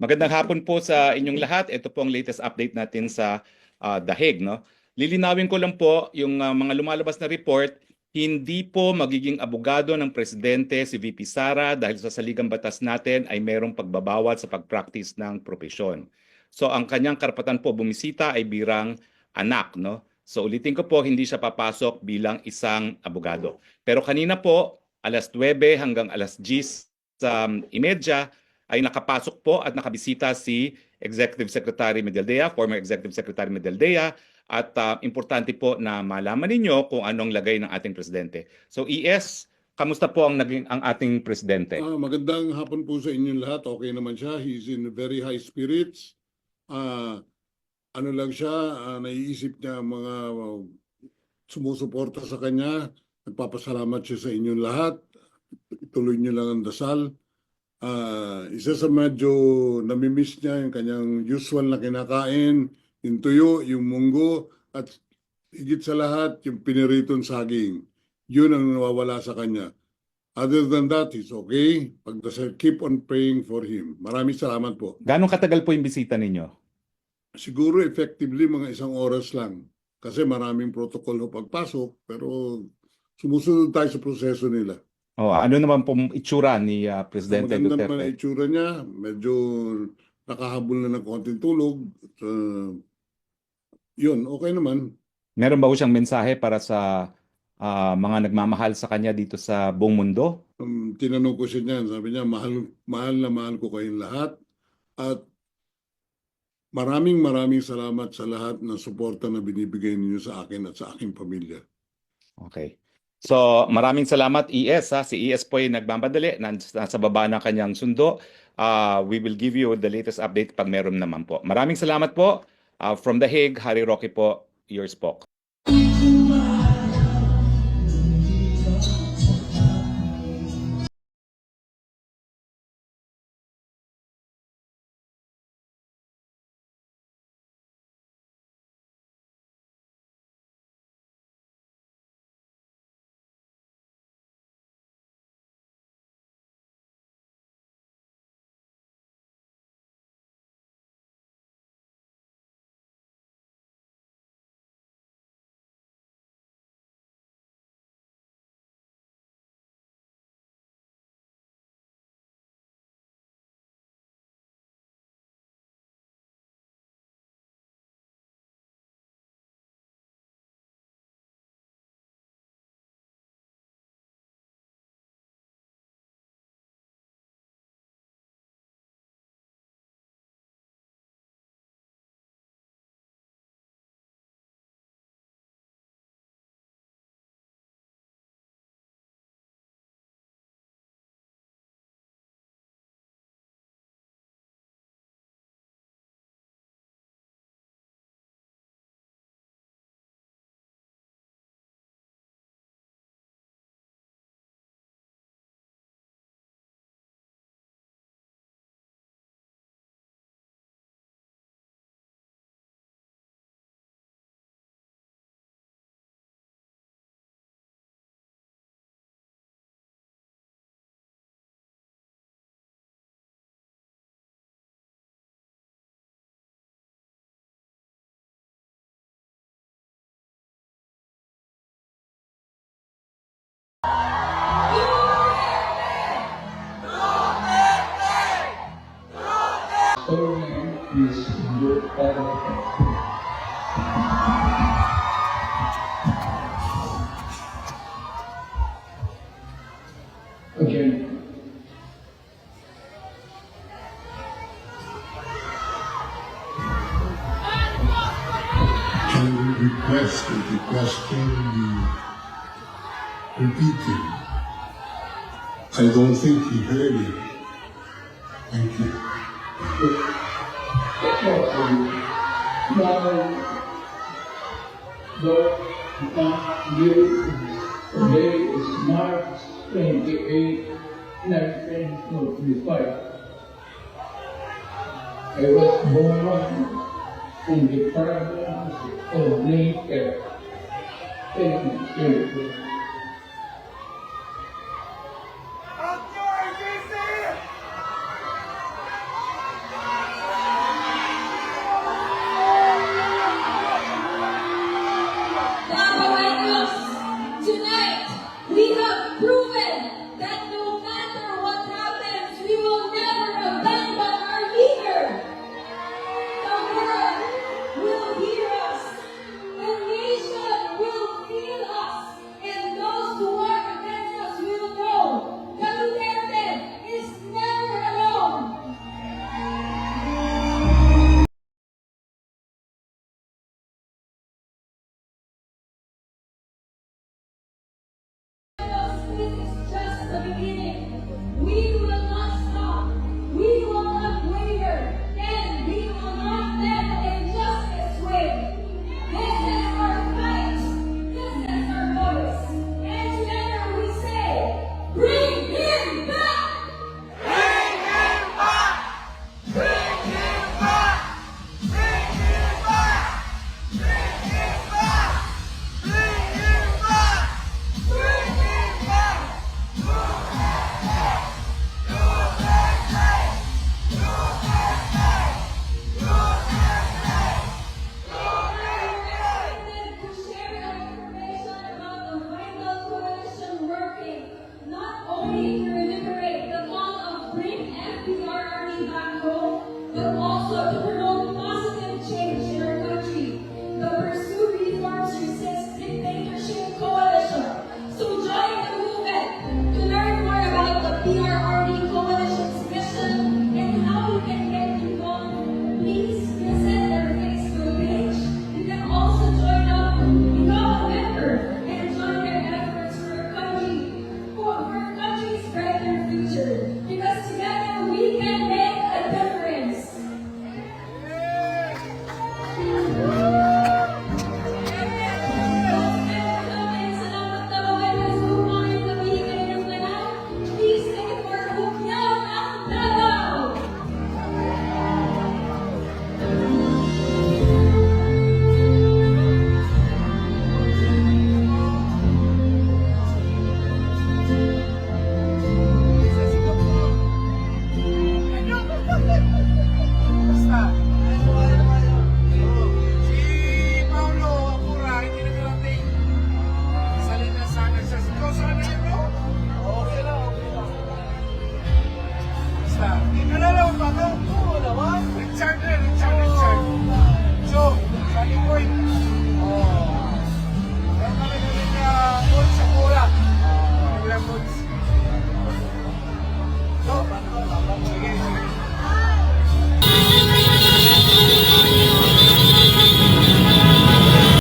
Magandang hapon po sa inyong lahat. Ito po ang latest update natin sa ah, Dahig, no? Lilinawin ko lang po yung ah, mga lumalabas na report, hindi po magiging abogado ng presidente si VP Sara dahil sa saligang batas natin ay mayroong pagbabawal sa pag-practice ng propesyon. So ang kanyang karapatan po bumisita ay birang anak, no? So ulitin ko po, hindi siya papasok bilang isang abogado. Pero kanina po, alas 9 hanggang alas 10 sa um, imedya, ay nakapasok po at nakabisita si Executive Secretary Medaldea, former Executive Secretary Medaldea, at ah, importante po na malaman ninyo kung anong lagay ng ating presidente. So ES, kamusta po ang naging ang ating presidente? Ah, magandang hapon po sa inyong lahat. Okay naman siya. He's in very high spirits. Ah, ano lang siya, ah, naiisip niya mga uh, sumusuporta sa kanya. Nagpapasalamat siya sa inyong lahat. Ituloy niyo lang ang dasal. Ah, isa sa medyo namimiss niya yung kanyang usual na kinakain, yung tuyo, yung munggo, at higit sa lahat, yung piniritong saging. Yun ang nawawala sa kanya. Other than that, he's okay. Pagdasal, keep on praying for him. Maraming salamat po. Gano'ng katagal po yung bisita ninyo? Siguro effectively mga isang oras lang. Kasi maraming protocol ho pagpasok, pero sumusunod tayo sa proseso nila. Oh, ano naman po itsura ni ah, Presidente Maganda naman ang Duterte? itsura niya. Medyo nakahabol na ng konting tulog. Uh, yun, okay naman. Meron ba ho siyang mensahe para sa ah, mga nagmamahal sa kanya dito sa buong mundo? Um, tinanong ko siya niyan. Sabi niya, mahal, mahal na mahal ko kayong lahat. At maraming maraming salamat sa lahat ng suporta na binibigay ninyo sa akin at sa aking pamilya. Okay. So, maraming salamat ES ha. Si ES po ay nagmamadali, nas- nasa baba ng kanyang sundo. Ah, we will give you the latest update pag meron naman po. Maraming salamat po. Ah, from The Hague, Harry Roque po, yours po. Is your character. Again, Can we request that the question be repeated? I don't think he heard it. Thank you. Thank you. March 28, 1945. I was born in the province of Tennessee.